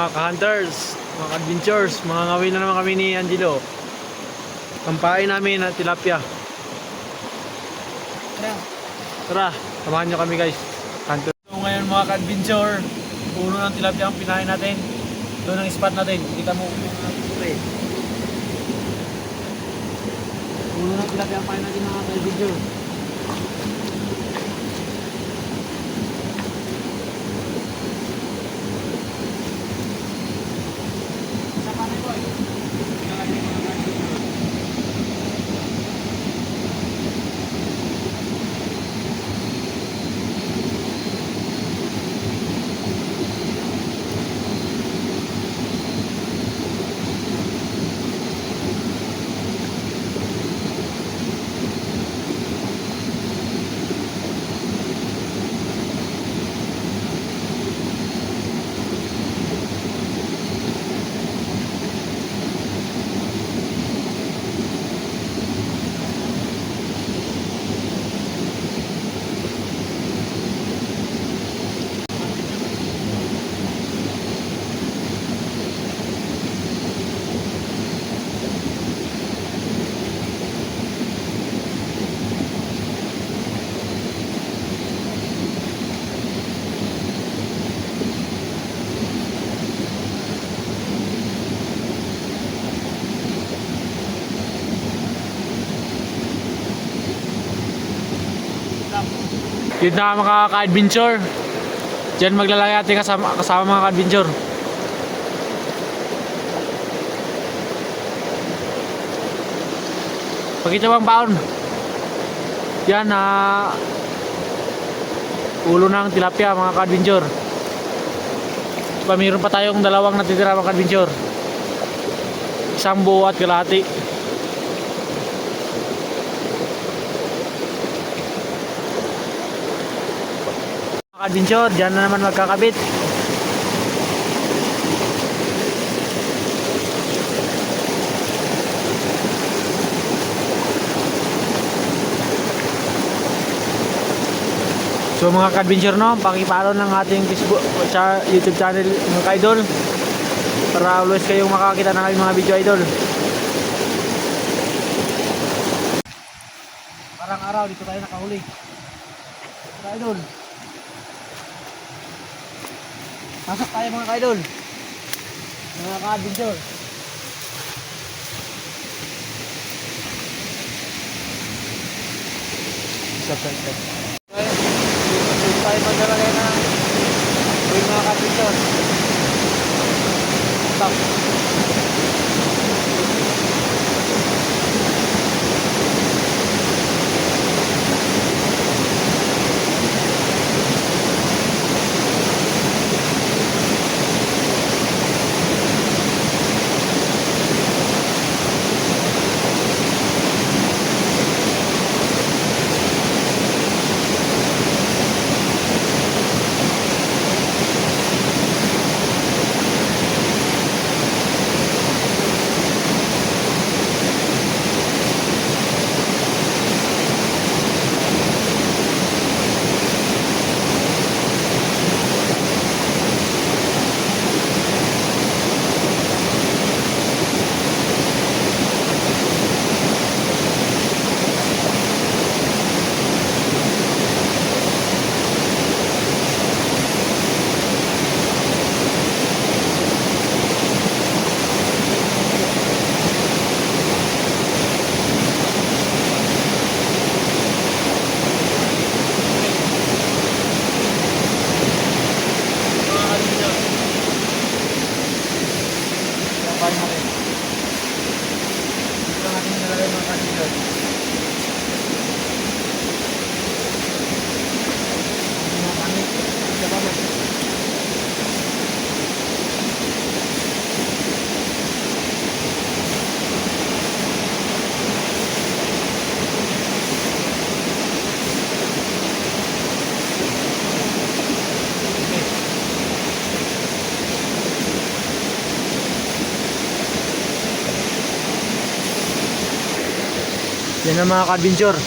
mga ka-hunters, mga adventures, mga ngawin na naman kami ni Angelo. Kampain namin na tilapia. Tara. Tara, samahan nyo kami guys. Hunter. So ngayon mga ka-adventure, puno ng tilapia ang pinahin natin. Doon ang spot natin. Kita mo yung mga pre. Puno ng tilapia ang pinahin natin mga ka-adventure. Yun na mga ka-adventure. Diyan maglalagay natin kasama, kasama mga ka-adventure. Pakita bang baon. Yan na ulo ng tilapia mga ka-adventure. Pa mayroon pa tayong dalawang natitira mga ka-adventure. Isang buo at kalahati. Adventure, dyan na naman magkakabit. So mga ka-adventure no, pakipalo ng ating Facebook sa YouTube channel mga ka-idol para always kayong makakita ng aming mga video idol. Parang araw dito tayo nakahuli. Mga idol. Pasok tayo mga ka-idol. Mga ka-adventure. Stop, stop, stop. Dito tayo maglalagay na yung mga ka-adventure. Stop. হয় Yan ang mga kadventure.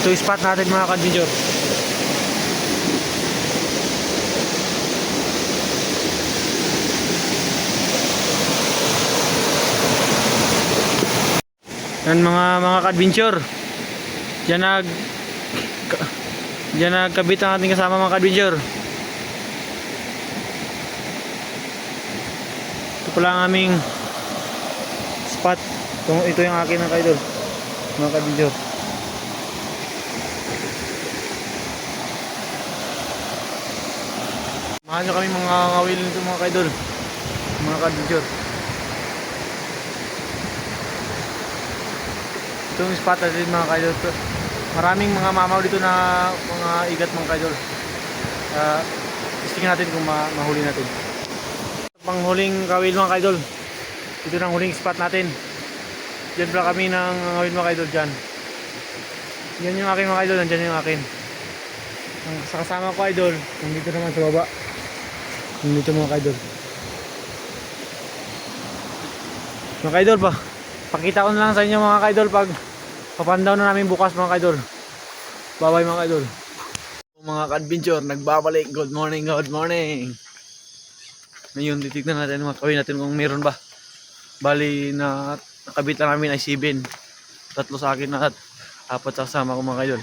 Ito yung spot natin mga kadventure. Yan mga mga kadventure. Yan nag Diyan nagkabit ang ating kasama mga kadventure. Ito pala ang aming spot. Ito, ito yung akin mga ka-idol. Mga ka-adventure. Mahal nyo kami mga ngawil nito mga ka-idol. Mga ka-adventure. Ito yung spot natin mga kaidol. Maraming mga mamaw dito na mga igat mga kaidol. Uh, tingnan natin kung ma mahuli natin. Panghuling kawil mga kaidol. Ito ang huling spot natin. Diyan pala kami ng ngawil mga kaidol dyan. Yan yung akin mga kaidol. Nandyan yung akin. Ang sa kasama ko idol. Nandito naman sa baba. Nandito mga kaidol. Mga kaidol pa. Pakita ko na lang sa inyo mga kaidol pag papandaw na namin bukas mga kaidol. Bye-bye mga kaidol. Mga ka-adventure, nagbabalik. Good morning, good morning. Ngayon, titignan natin mga kawin natin kung meron ba. Bali na nakabit namin ay 7. Tatlo sa akin at apat sa kasama ko mga kaidol.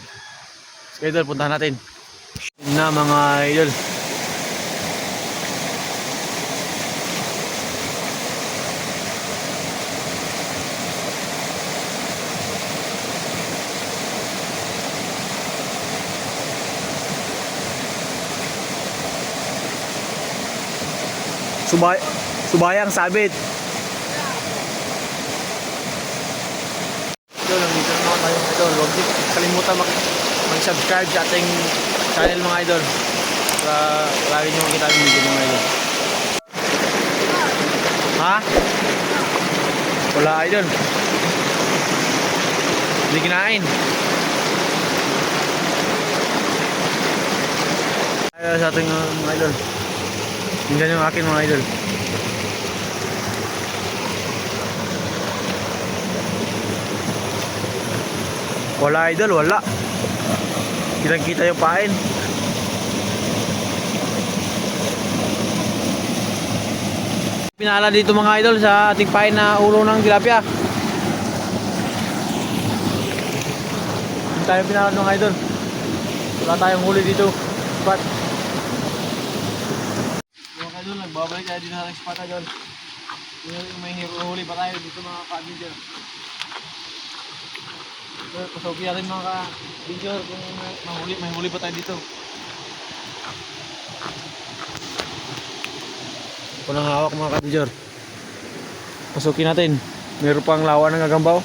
So, kaidol, puntahan natin. Yun na mga idol. Subay subayang sabit. Ito lang dito naman tayo mga idol. Huwag niyo kalimutan mag- mag-subscribe sa ating channel mga idol. Para lagi niyo makita yung video mga idol. Ha? Wala idol. Hindi kinain. Sa ating uh, mga idol. Hindi yung akin mga idol. Wala idol, wala. Kitang kita yung pain. Pinala dito mga idol sa ating pain na ulo ng tilapia. Hindi tayo pinala ng idol. Wala tayong huli dito. But mga kadol, nagbabalik tayo din sa spot idol. May huli pa tayo dito mga ka-adventure. So, pasoki natin mga ka-adventure kung mahuli, may huli pa tayo dito. Ito nang hawak mga ka-adventure. Pasukin natin. Meron pang lawa ng gagambaw.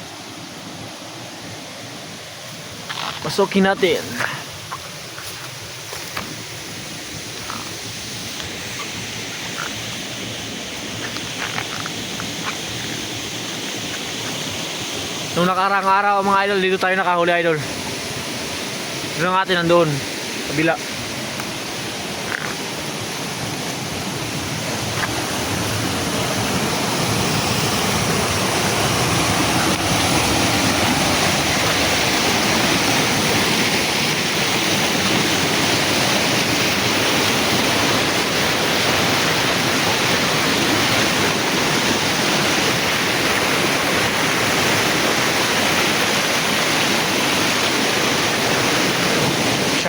Pasukin natin. Nung nakarang araw mga idol, dito tayo nakahuli idol. Nga natin nandoon. Kabila.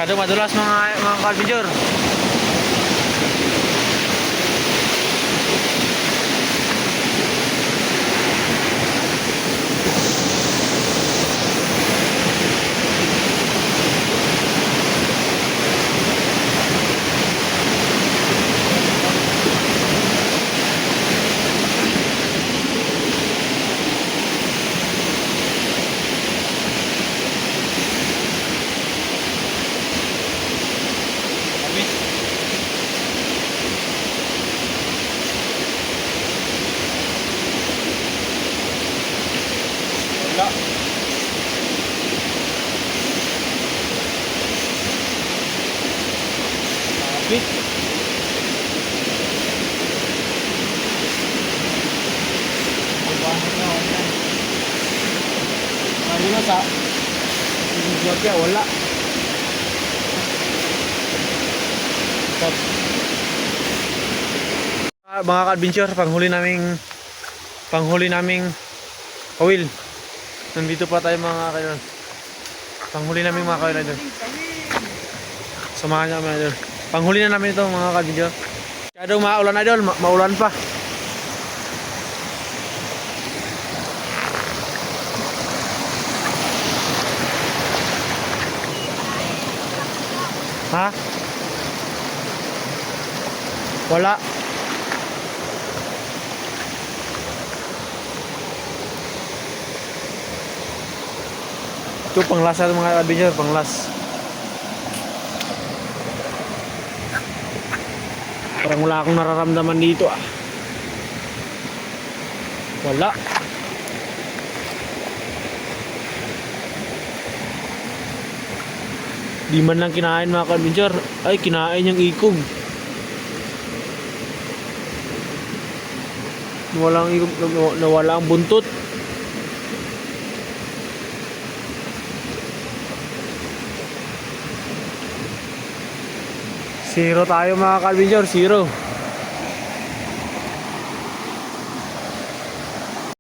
Masyado madulas mga mga kalbidyor. Wala. Kapit. Ayun na sa Ethiopia, wala. Stop. Ah, mga ka-adventure, panghuli naming panghuli naming kawil. Nandito pa tayo mga kaidol. Panghuli namin mga kaidol. Samahan niyo kami idol. Panghuli na namin ito mga kabidyo. Masyadong maulan idol, ma- maulan pa. Ha? Wala. Ito panglas sa mga kabidyo, panglas. Parang wala akong nararamdaman dito ah. Wala. Di man lang kinain mga kabidyo. Ay, kinain yung ikog. Nawala ang ikog, naw- nawala ang buntot. Zero tayo mga Calvin Zero.